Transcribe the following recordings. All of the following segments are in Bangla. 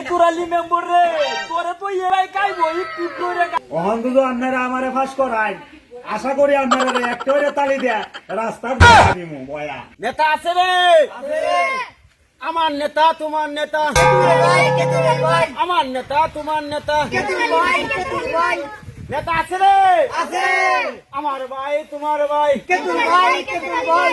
তুরালি মেম্বর রে তোরে তো এরাই কাইবো একটু করে অহন দুদু আপনারা আমারে ফাঁস করাই আশা করি আপনারা একটা করে তালি দেয়া রাস্তার দিমু বয়া। নেতা আছে রে। আমার নেতা তোমার নেতা। আমার নেতা তোমার নেতা। নেতা আছে রে। আমার ভাই তোমার ভাই। ভাই।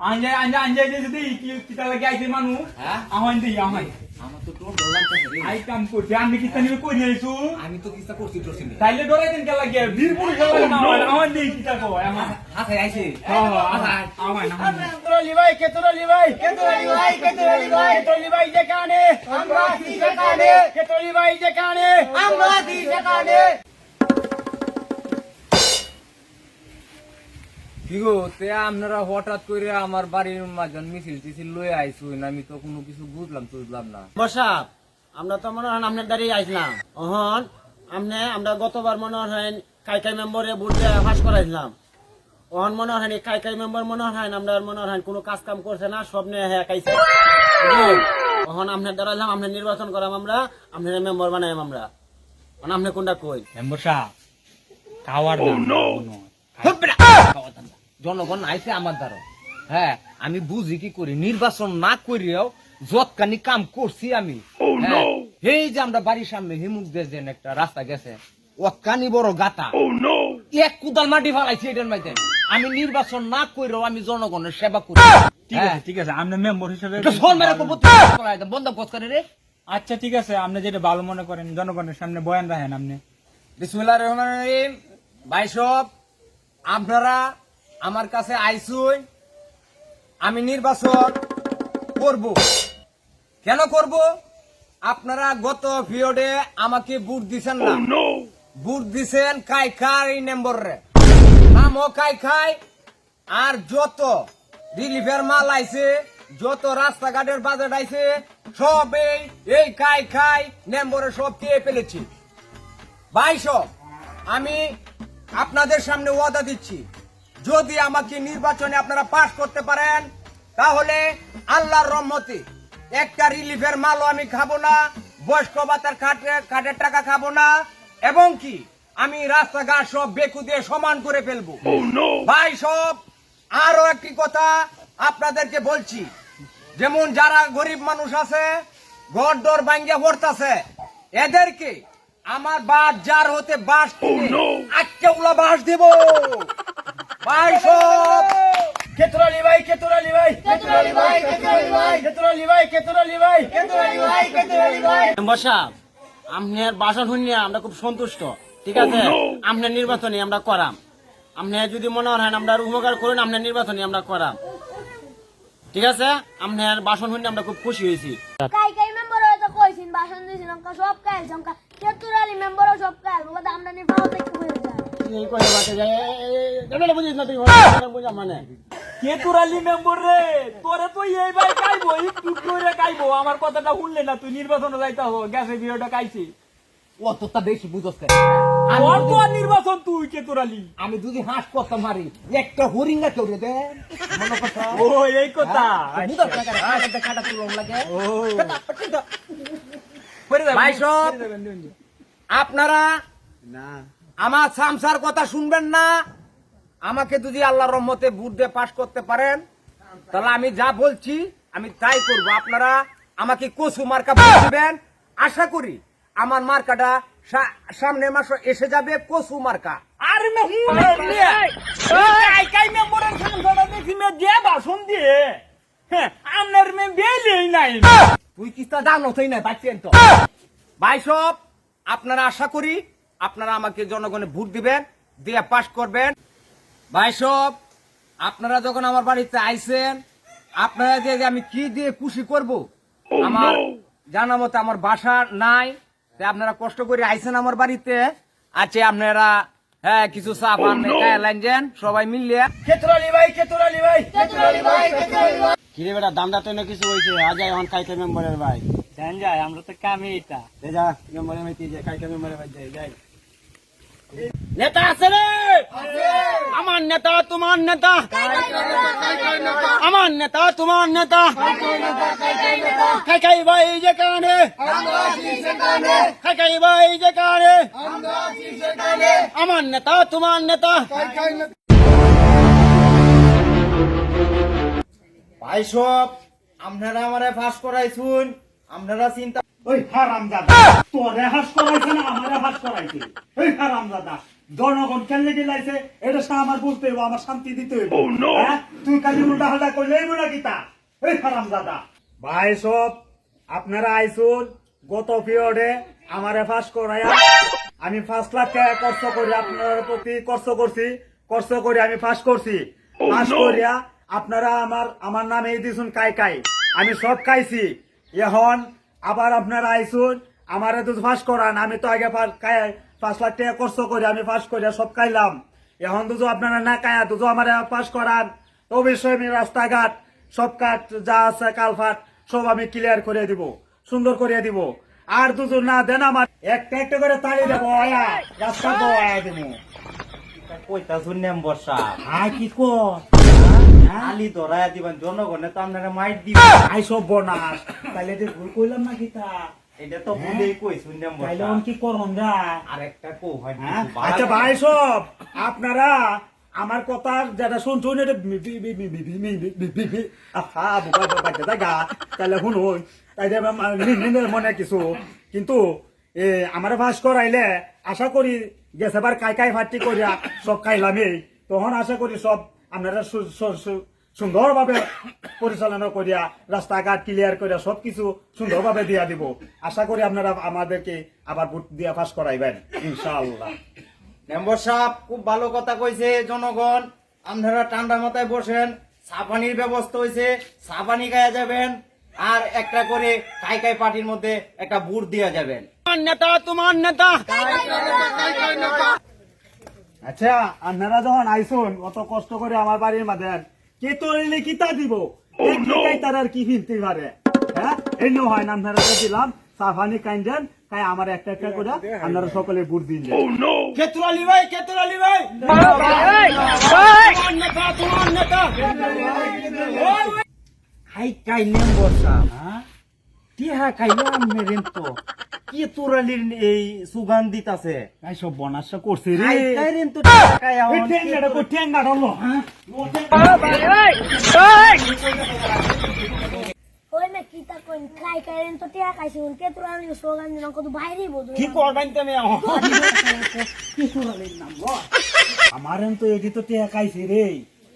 আঞ্জা আঞ্জা আঞ্জা যে দেই কি কিতা লাগি আইছে মানুষ? হ্যাঁ? আহন দেই আহন আমার তো তোর ডর লাগতেছে রে আই কাম করছি আমি কিতা নিবে কই নিয়েছু আমি তো কিতা করছি তোর সিনে তাইলে ডরাইতেন কে লাগি? বীর পুরুষ লাগি না আহন দেই কিতা কো আহন হাতে আইছে। হ্যাঁ হ্যাঁ আহন আহন তোরা লিভাই কে তোরা লিভাই কে তোরা লিভাই কে তোরা লিভাই কে তোরা লিভাই যেখানে আমরা আছি সেখানে। কে তোরা লিভাই যেখানে আমরা আছি সেখানে। কি তে আপনারা হঠাৎ করে আমার বাড়ির মাঝন মিছিল টিছিল লয়ে আইসুন আমি তো কোনো কিছু বুঝলাম বুঝলাম না। আমরা তো মনে হয় আপনার দাঁড়িয়ে আইসলাম। অহন আমনে আমরা গতবার মনে হয় কাই কাই মেম্বরে ভোট ফাঁস করাইছিলাম। অহন মনে হয় কাই কাই মেম্বার মনে হয় আমরা মনে হয় কোনো কাজ কাম করছে না সব নিয়ে হ্যাঁ কাইছে? অহন আপনার দাঁড়াইলাম আপনার নির্বাচন করাম আমরা আপনার মেম্বার বানাইম আমরা। মানে আপনি কোনটা কই? মেম্বার সাহেব খাওয়ার জনগণ আইছে আমার দ্বারা। হ্যাঁ আমি বুঝি কি করি? নির্বাচন না করিয়াও যতখানি কাম করছি আমি। হ্যাঁ, এই যে আমরা বাড়ির সামনে হিমুক দেন একটা রাস্তা গেছে ওখানি বড় গাতা। এক কুদাল মাটি ফালাইছি এটার মাঝে আমি নির্বাচন না করিও আমি জনগণের সেবা করি। ঠিক আছে ঠিক আছে আপনি মেম্বার হিসেবে বন্ধ কর করে রে আচ্ছা ঠিক আছে আপনি যেটা ভালো মনে করেন জনগণের সামনে বয়ান রাখেন আপনি। বিসমুল্লাহ রহমান রহিম। ভাই সব আপনারা আমার কাছে আইসুই আমি নির্বাচন করব। কেন করব? আপনারা গত পিরিয়ডে আমাকে বুট দিছেন না। বুট দিছেন কাই খাই এই নম্বরে। নামও কাই খাই আর যত রিলিফের মাল আইছে যত রাস্তাঘাটের বাজেট আইছে সব এই এই খাই খাই নম্বরে সব পেয়ে ফেলেছি। বাইশো আমি আপনাদের সামনে ওয়াদা দিচ্ছি। যদি আমাকে নির্বাচনে আপনারা পাশ করতে পারেন তাহলে আল্লাহর রহমতে একটা রিলিফের মালও আমি খাব না বয়স্ক ভাতার খাটে খাটের টাকা খাব না এবং কি আমি রাস্তাঘাট সব বেকু দিয়ে সমান করে ফেলব। ভাই সব আরও একটি কথা আপনাদেরকে বলছি। যেমন যারা গরিব মানুষ আছে ঘর দর ভাঙ্গে পড়তাছে এদেরকে আমার বাস যার হতে বাস আজকে উলা বাস দেব। ভাই সব। কেতরালি ভাই কেতরালি ভাই। কেতরালি ভাই কেতরালি ভাই। কেতরালি ভাই কেতরালি ভাই। কেতরালি ভাই কেতরালি ভাই। বসা আপনার বাসন শুনিয়ে আমরা খুব সন্তুষ্ট। ঠিক আছে? আপনার নির্বাচনে আমরা করাম। আপনি যদি মনে হয় আমরা উপকার করুন আপনার নির্বাচনে আমরা করাম। ঠিক আছে? আপনার বাসন শুনে আমরা খুব খুশি হয়েছি। কাই কাই মেম্বার হয়তো কইছিন ভাষণ দিয়েছিল সব জমকা কেতুরালি মেম্বারও সব বাবা আমরা নিয়ে এই কথা বাতে যায়। এটা বুঝিস না তুই বুঝা মানে। কেতুরালি মেম্বার রে? তোরে তো এই ভাই কাইবো একটু করে কাইবো আমার কথাটা শুনলে না তুই নির্বাচনে যাইতে হো গ্যাসে বিয়েটা কাইছি অতটা বেশি বুঝস আমি যদি- নির্বাচন তুই কেতুরালি আমি যদি হাঁস করতাম মারি একটা হরিঙ্গা কেউ রে দেন মনে কথা? ও এই কথা। না কাটা- কাটা লাগে। ভাই সব আপনারা আমার সামসার কথা শুনবেন না। আমাকে যদি আল্লাহর রহমতে বুট দিয়ে পাশ করতে পারেন তাহলে আমি যা বলছি আমি তাই করব। আপনারা আমাকে কচু মার্কা দিবেন। আশা করি আমার মার্কাটা সা- সামনের মাস এসে যাবে কচু মার্কা। আর সামনে দিয়ে হ্যাঁ বেলেই নাই তুই কি তা দান হতই না পাচ্ছেন তো। ভাই সব আপনারা আশা করি আপনারা আমাকে জনগণে ভোট দিবেন দিয়ে পাশ করবেন। ভাই সব আপনারা যখন আমার বাড়িতে আইছেন আপনারা যে আমি কি দিয়ে খুশি করব? আমার জানা মতো আমার বাসা নাই আপনারা কষ্ট করে আইছেন আমার বাড়িতে। আছে আপনারা হ্যাঁ কিছু চা পান লাইন সবাই মিলিয়ে ভাই ভাই ভাই কিরে বেটা দামটা তো কিছু হয়েছে আজ এখন কাইকা মেম্বারের ভাই জান যায় আমরা তো কামে এটা। যা মেম্বারের ভাই তুই যা কাইকা মেম্বারের ভাই যাই যাই। নেতা আছে রে? আমার নেতা, তোমার নেতা। আমার নেতা, তোমার নেতা। খাই ভাই যেখানে খাই খাই ভাই যেখানে আমার নেতা, তোমার নেতা। ভাই সব, আপনারা আমারে ফাঁস করাইছুন। আপনারা চিন্তা ওই হারাম দাদা তোরে হাস করাইছে না আমারে হাস করাইছে? ওই হারাম দাদা জনগণ কেন দিলাইছে এটা সে আমার বলতে হইব আমার শান্তি দিতে হইব। হ্যাঁ? তুই উল্টা হাল্টা করলে হইব না কিতা ওই হারাম দাদা ভাই সব আপনারা আইসুন গত পিরিয়ডে আমারে ফাঁস করাইয়া আমি পাঁচ লাখ টাকা খরচ করি আপনার প্রতি খরচ করছি খরচ করে আমি ফাঁস করছি। ফাঁস করিয়া আপনারা আমার আমার নামে দিছুন কাই কাই। আমি সব খাইছি। এখন আবার আপনারা আইসুন আমারে তো ফাঁস করান আমি তো আগে পাঁচ লাখ টাকা খরচ করে আমি পাস করে সব খাইলাম। এখন তো আপনারা না কায়া তো আমার পাস করান অবশ্যই আমি রাস্তাঘাট সব কাঠ যা আছে কালফাট সব আমি ক্লিয়ার করে দিব সুন্দর করে দিব। আর দুজন না দেন আমার একটা একটা করে তালি দেবো আয়া রাস্তা আয়া দিব। কইতা শুনলাম বর্ষা। হ্যাঁ কি কো আলি ধরায় দিবেন জনগণে তো আপনারা মাইট দিবেন আই বনাস তাইলে যে ভুল কইলাম না কিতা এটা তো ভুলেই কই শুনলাম তাইলে অন কি করন রা আরেকটা কো হয় আচ্ছা ভাই সব আপনারা আমার কথা যেটা শুনছুন তাহলে শুনুন তাই মনে কিছু কিন্তু এ আমার ভাস্কর আইলে আশা করি গেছে বার কাই কাই ফাটি করিয়া সব খাইলামই তখন আশা করি সব আপনারা সুন্দরভাবে পরিচালনা করিয়া রাস্তাঘাট ক্লিয়ার করিয়া সবকিছু সুন্দরভাবে দিয়া দিব। আশা করি আপনারা আমাদেরকে আবার ভোট দিয়া পাস করাইবেন ইনশাআল্লাহ। মেম্বার সাহেব খুব ভালো কথা কইছে জনগণ। আপনারা ঠান্ডা মাথায় বসেন সাবানির ব্যবস্থা হয়েছে সাবানি গায়ে যাবেন আর একটা করে কাই কাই পার্টির মধ্যে একটা বুট দিয়া যাবেন। নেতা তোমার নেতা। আচ্ছা আপনারা যখন আইসুন অত কষ্ট করে আমার বাড়ির মাঝে কে তোরিলে কিতা দিব? তার আর কি ফিরতে পারে? হ্যাঁ? এই নো হয় না আপনারা তো দিলাম। সাফানি কাইন্ডেন তাই আমার একটা একটা করে আপনারা সকলে বুট দিন কেতুরালি ভাই কেতুরালি ভাই? কাই মেম্বার সাহেব হ্যাঁ? মেরেন তো। কি তোরালির এই সুগন্ধিত আছে আই সব করছে রে। আই তো আও না হ্যাঁ? কি তা তো না এটি তো রে।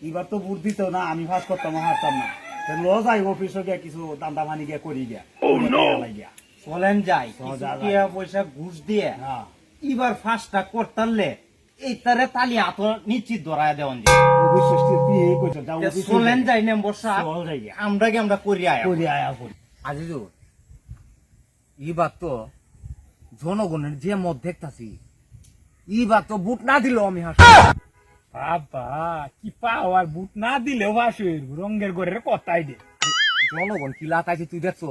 এবার তো বুদ্ধি তো না আমি ভাত করতাম হারতাম না। লো যাই অফিসে গিয়া কিছু দান্দা মানি গিয়া করি গিয়া। oh, চলেন যাই। টিয়া পয়সা ঘুষ দিয়ে হ্যাঁ এবার ফার্স্টটা করতারলে এই তারে তালি হাত নিশ্চিত ধরায় দেওয়ান যা। চলেন যাই গিয়া আমরা কি আমরা করি আয়া করি আয়া করি এবার তো জনগণের যে মত দেখতাছি এবার তো বুট না দিল আমি হাসি। বাবা কি পাওয়ার বুট না দিলেও বাসুর রঙের ঘরের কথাই দে। জনগণ কি লাতাইছে তুই দেখছ?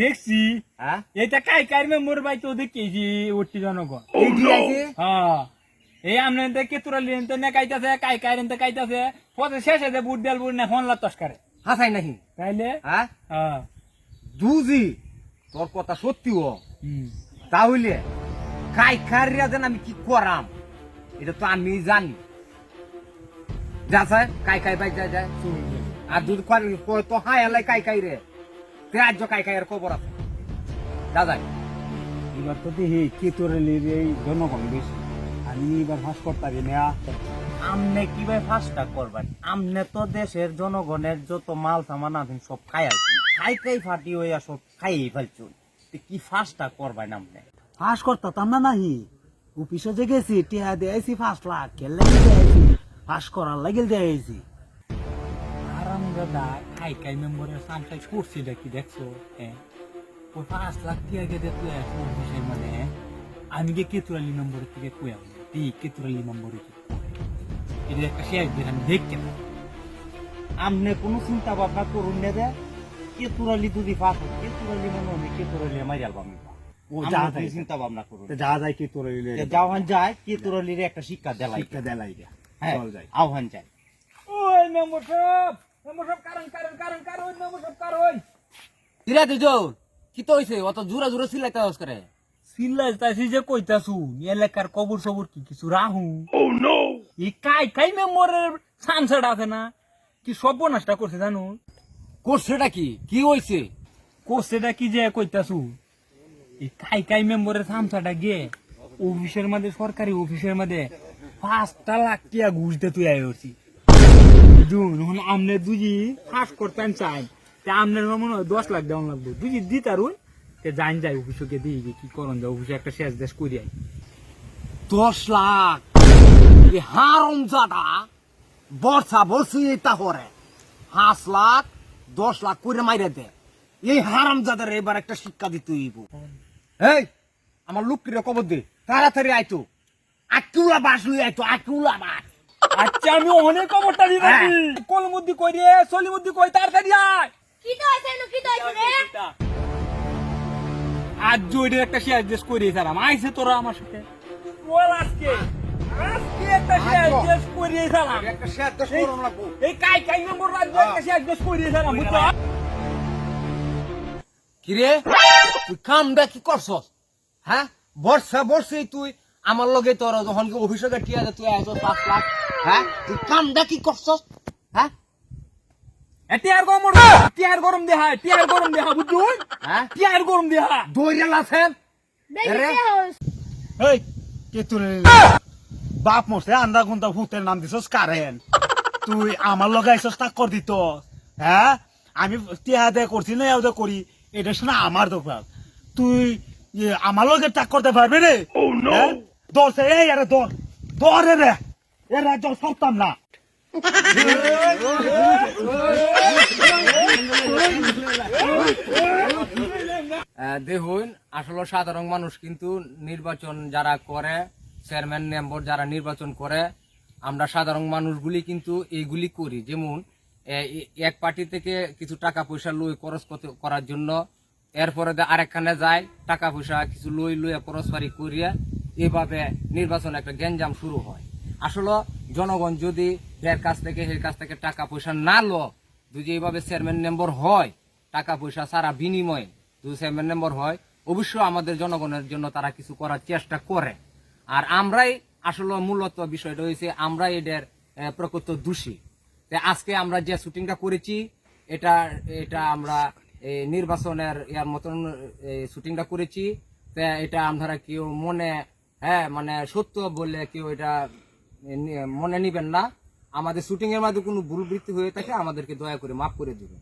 দেখছি। হ্যাঁ? এটা কাই কাই মেম্বর ভাই তো দেখেছি ওটি জনগণ। দিয়ে হ্যাঁ। এই আমনে দেখে তোরা লিয়েন তো নে কাইতাছে কাই কাই রেন তো কাইতাছে। পথে শেষে যে বুট দেল বুট না ফোন লাতস করে হাসাই নাকি তাইলে? হ্যাঁ? হ্যাঁ। দুজি তোর কথা সত্যি ও। তাহলে কাই কারিয়া যেন আমি কি করাম? এটা তো আমি জানি। যা স্যার কাই কাই বাই যায় যায়। আর যদি তো হাই এলাই কাই কাই রে? আজ কাই কাই এর খবর আছে? যায় এবার তো দেখি কে তোর এই জনগণ বেশি। আমি এবার ফাঁস করতারি না আমনে কীভাবে ফাঁসটা করবেন? আমনে তো দেশের জনগণের যত মাল সামান আছেন সব খাই আছেন। খাই খাই ফাটি হইয়া সব খাইয়ে ফেলছুন। কি ফাঁসটা করবেন আমনে? ফাঁস করতাম না নাহি। অফিসে যে গেছি টিয়া দিয়েছি পাঁচ লাখ খেললে দিয়েছি ফাঁস করার লাগে দিয়েছি দাদা খাই খাই মেম্বরের সামসাই করছি দেখি দেখছ? হ্যাঁ। ওই পাঁচ লাখ টিয়া গেতে তুই এখন বিষয় মানে হ্যাঁ? আমি কেতুরালি নম্বরের থেকে কুয়াম দি কেতুরালি নম্বরে কি এটা একটা শেষ দিন আমি দেখতে পাই আমনে কোনো চিন্তা ভাবনা করুন না দে কেতুরালি যদি পাস কেতুরালি মনে হবে কেতুরালি মারি আলবাম ও যা যায় চিন্তা ভাবনা করুন যা যায় কি তোর যাওয়ান যায় কেতুরালির একটা শিক্ষা দেলাই। শিক্ষা দেলাই হ্যাঁ আহ্বান যায়। ওই মেম্বার সাহেব! কিরা দুজন কি তো হইছে? অত জোরা জোরা সিলাইতে আওয়াজ করে। তাইছি যে কইতাছু এলাকার কবর সবর কি কিছু রাহু? এই কাই কাই মেম্বরের সানসেট আছে না? কি সর্বনাশটা করছে জানো? কোর্সটা কি? কি হইছে? কোর্সেটা কি যে কইতাছু? এই কাই কাই মেম্বরের সামসাটা গিয়ে অফিসের মধ্যে সরকারি অফিসের মধ্যে পাঁচটা লাখ টিয়া ঘুষ দিয়ে তুই আয় আমনে ফাঁস চাই মনে হয় দশ লাখ লাগবে। দুজি তে যায় অফিসকে কি করন একটা শেষ দেশ দশ লাখ। হারম বর্ষা এটা লাখ, দশ লাখ করে মাইরে দে। এই এবার একটা শিক্ষা দিতে আমার লোকটিরে কবর দে, তাড়াতাড়ি আইতো। আকুলা বাস লই আইতো আকুলা বাস। আচ্ছা আমি অনেক খবরটা কলমুদ্দি কই রে? সলিমুদ্দি কই? তাড়াতাড়ি আয়। কি তো নু কি তো হয়েছে রে। আজ জয়ের একটা শেয়ার করে আইছে তোরা আমার সাথে। বল আজকে। আজকে একটা শেয়ার করে সালাম একটা শেয়ার এই কাই কাই নম্বর রাজ্য একটা শেয়ার দেশ করে সালাম বুঝছ? কিরে? তুই কামটা কি করছস? হ্যাঁ? বর্ষা বর্ষে তুই আমার লগে তোর যখন কি অফিসে টিয়া দে তুই আইছ পাঁচ লাখ হ্যাঁ? তুই কামটা কি করছস? হ্যাঁ? টিয়ার গরম টিয়ার গরম দেহা টিয়ার গরম দেহা বুঝছ হ্যাঁ? টিয়ার গরম দেহা। এই কে তোর? বাপ মরছে আন্দা গুন্দা ভূতের নাম দিছস কারেন। তুই আমার লগাইছস তা কর দিত। হ্যাঁ? আমি টিয়া দে করছি না দে করি এটা শোনা আমার দোকান তুই আমার লগে টাক করতে পারবি রে? এই আরে রে। এ রাজ্য সরতাম না। দেখুন, আসলে সাধারণ মানুষ কিন্তু নির্বাচন যারা করে চেয়ারম্যান মেম্বার যারা নির্বাচন করে, আমরা সাধারণ মানুষগুলি কিন্তু এইগুলি করি। যেমন এক পার্টি থেকে কিছু টাকা পয়সা লই খরচ করার জন্য, এরপরে আরেকখানে যায়, টাকা পয়সা কিছু লই লইয়া খরচবারি করিয়া এভাবে নির্বাচন একটা গ্যাঞ্জাম শুরু হয়। আসলে জনগণ যদি এর কাছ থেকে, এর কাছ থেকে টাকা পয়সা না লো, যদি এইভাবে চেয়ারম্যান মেম্বার হয়, টাকা পয়সা সারা বিনিময়ে যদি চেয়ারম্যান মেম্বার হয়, অবশ্যই আমাদের জনগণের জন্য তারা কিছু করার চেষ্টা করে। আর আমরাই আসলে মূলত বিষয়টা হয়েছে আমরা এদের প্রকৃত দোষী। তা আজকে আমরা যে শুটিংটা করেছি, এটা এটা আমরা নির্বাচনের ইয়ার মতন শুটিংটা করেছি। তা এটা আমরা কেউ মনে হ্যাঁ মানে সত্য বললে কেউ এটা মনে নিবেন না। আমাদের শুটিং এর মাধ্যমে কোনো ভুল বৃত্তি হয়ে থাকে, আমাদেরকে দয়া করে মাফ করে দিবেন।